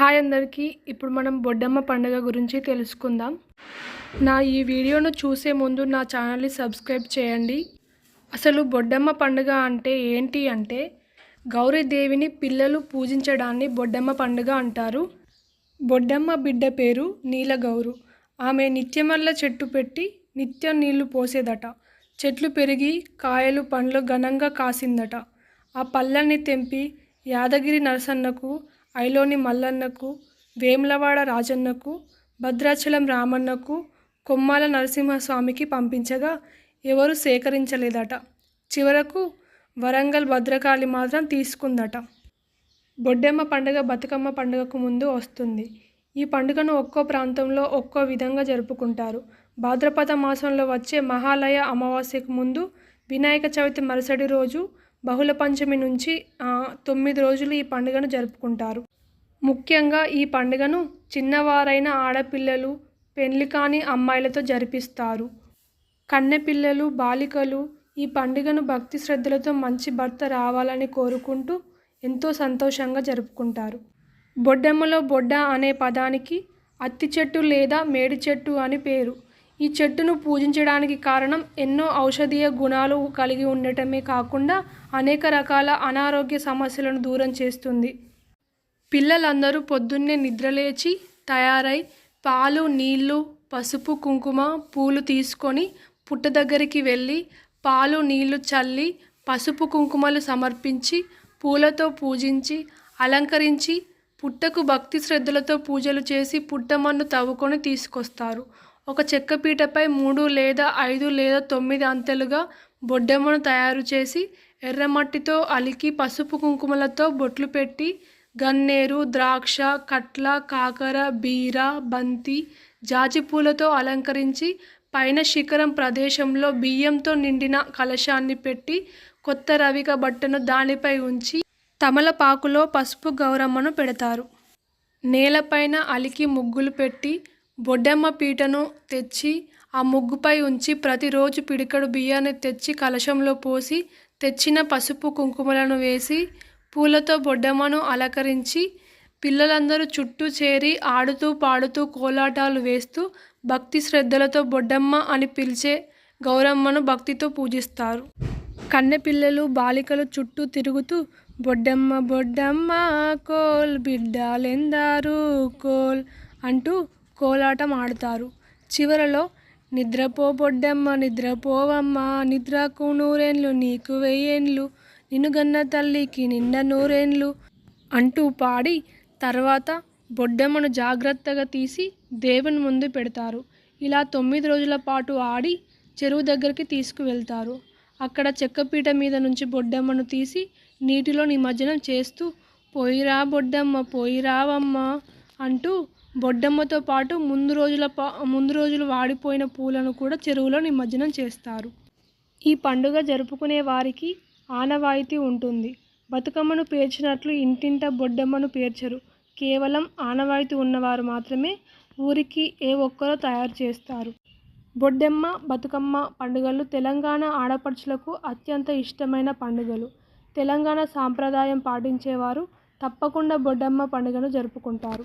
Hi అందరికీ ఇప్పుడు మనం బొడ్డమ్మ పండుగ గురించి తెలుసుకుందాం. నా ఈ వీడియోను చూసే ముందు నా ఛానల్ని సబ్స్క్రైబ్ చేయండి. అసలు బొడ్డమ్మ పండుగ అంటే ఏంటి అంటే గౌరీదేవిని పిల్లలు పూజించడాన్ని బొడ్డమ్మ పండుగ అంటారు. బొడ్డమ్మ బిడ్డ పేరు నీలగౌరు. ఆమె నిత్యమల్ల చెట్టు పెట్టి నిత్యం నీళ్ళు పోసేదట. చెట్లు పెరిగి కాయలు పండ్లు ఘనంగా కాసిందట. ఆ పళ్ళని తెంపి యాదగిరి నరసన్నకు ఐలోని మల్లన్నకు వేములవాడ రాజన్నకు భద్రాచలం రామన్నకు కొమ్మాల నరసింహస్వామికి పంపించగా ఎవరు సేకరించలేదట. చివరకు వరంగల్ భద్రకాళి మాత్రం తీసుకుందట. బొడ్డెమ్మ పండుగ బతుకమ్మ పండుగకు ముందు వస్తుంది. ఈ పండుగను ఒక్కో ప్రాంతంలో ఒక్కో విధంగా జరుపుకుంటారు. భాద్రపద మాసంలో వచ్చే మహాలయ అమావాస్యకు ముందు వినాయక చవితి మరుసటి రోజు బహుళ పంచమి నుంచి తొమ్మిది రోజులు ఈ పండుగను జరుపుకుంటారు. ముఖ్యంగా ఈ పండుగను చిన్నవారైన ఆడపిల్లలు పెళ్ళి కాని అమ్మాయిలతో జరిపిస్తారు. కన్నెపిల్లలు బాలికలు ఈ పండుగను భక్తి శ్రద్ధలతో మంచి భర్త రావాలని కోరుకుంటూ ఎంతో సంతోషంగా జరుపుకుంటారు. బొడ్డెమ్మలో బొడ్డ అనే పదానికి అత్తి చెట్టు లేదా మేడి చెట్టు అని పేరు. ఈ చెట్టును పూజించడానికి కారణం ఎన్నో ఔషధీయ గుణాలు కలిగి ఉండటమే కాకుండా అనేక రకాల అనారోగ్య సమస్యలను దూరం చేస్తుంది. పిల్లలందరూ పొద్దున్నే నిద్రలేచి తయారై పాలు నీళ్ళు పసుపు కుంకుమ పూలు తీసుకొని పుట్ట దగ్గరికి వెళ్ళి పాలు నీళ్ళు చల్లి పసుపు కుంకుమలు సమర్పించి పూలతో పూజించి అలంకరించి పుట్టకు భక్తి శ్రద్ధలతో పూజలు చేసి పుట్టమన్ను తవ్వుకొని తీసుకొస్తారు. ఒక చెక్క పీటపై మూడు లేదా ఐదు లేదా తొమ్మిది అంతెలుగా బొడ్డెమ్మను తయారు చేసి ఎర్రమట్టితో అలికి పసుపు కుంకుమలతో బొట్లు పెట్టి గన్నేరు ద్రాక్ష కట్ల కాకర బీర బంతి జాజి పూలతో అలంకరించి పైన శిఖరం ప్రదేశంలో బియ్యంతో నిండిన కలశాన్ని పెట్టి కొత్త రవిక బట్టను దానిపై ఉంచి తమలపాకులో పసుపు గౌరమ్మను పెడతారు. నేలపైన అలికి ముగ్గులు పెట్టి బొడ్డమ్మ పీటను తెచ్చి ఆ ముగ్గుపై ఉంచి ప్రతిరోజు పిడికడు బియ్యాన్ని తెచ్చి కలశంలో పోసి తెచ్చిన పసుపు కుంకుమలను వేసి పూలతో బొడ్డమ్మను అలంకరించి పిల్లలందరూ చుట్టూ చేరి ఆడుతూ పాడుతూ కోలాటాలు వేస్తూ భక్తి శ్రద్ధలతో బొడ్డమ్మ అని పిలిచే గౌరమ్మను భక్తితో పూజిస్తారు. కన్నెపిల్లలు బాలికలు చుట్టూ తిరుగుతూ బొడ్డమ్మ బొడ్డమ్మ కోల్ బిడ్డాలెందారు కోల్ అంటూ కోలాటం ఆడుతారు. చివరలో నిద్రపో బొడ్డమ్మ నిద్రపోవమ్మ నిద్రకు నూరేండ్లు నీకు వెయ్యేండ్లు నిన్ను గన్న తల్లికి నిండ నూరేండ్లు అంటూ పాడి తర్వాత బొడ్డమ్మను జాగ్రత్తగా తీసి దేవుని ముందు పెడతారు. ఇలా తొమ్మిది రోజుల పాటు ఆడి చెరువు దగ్గరికి తీసుకువెళ్తారు. అక్కడ చెక్కపీట మీద నుంచి బొడ్డమ్మను తీసి నీటిలో నిమజ్జనం చేస్తూ పోయిరా బొడ్డమ్మ పోయిరావమ్మ అంటూ బొడ్డమ్మతో పాటు ముందు రోజుల పా ముందు రోజులు వాడిపోయిన పూలను కూడా చెరువులో నిమజ్జనం చేస్తారు. ఈ పండుగ జరుపుకునే వారికి ఆనవాయితీ ఉంటుంది. బతుకమ్మను పేర్చినట్లు ఇంటింట బొడ్డమ్మను పేర్చరు. కేవలం ఆనవాయితీ ఉన్నవారు మాత్రమే ఊరికి ఏ ఒక్కరో తయారు చేస్తారు. బొడ్డెమ్మ బతుకమ్మ పండుగలు తెలంగాణ ఆడపడుచులకు అత్యంత ఇష్టమైన పండుగలు. తెలంగాణ సాంప్రదాయం పాటించేవారు తప్పకుండా బొడ్డమ్మ పండుగను జరుపుకుంటారు.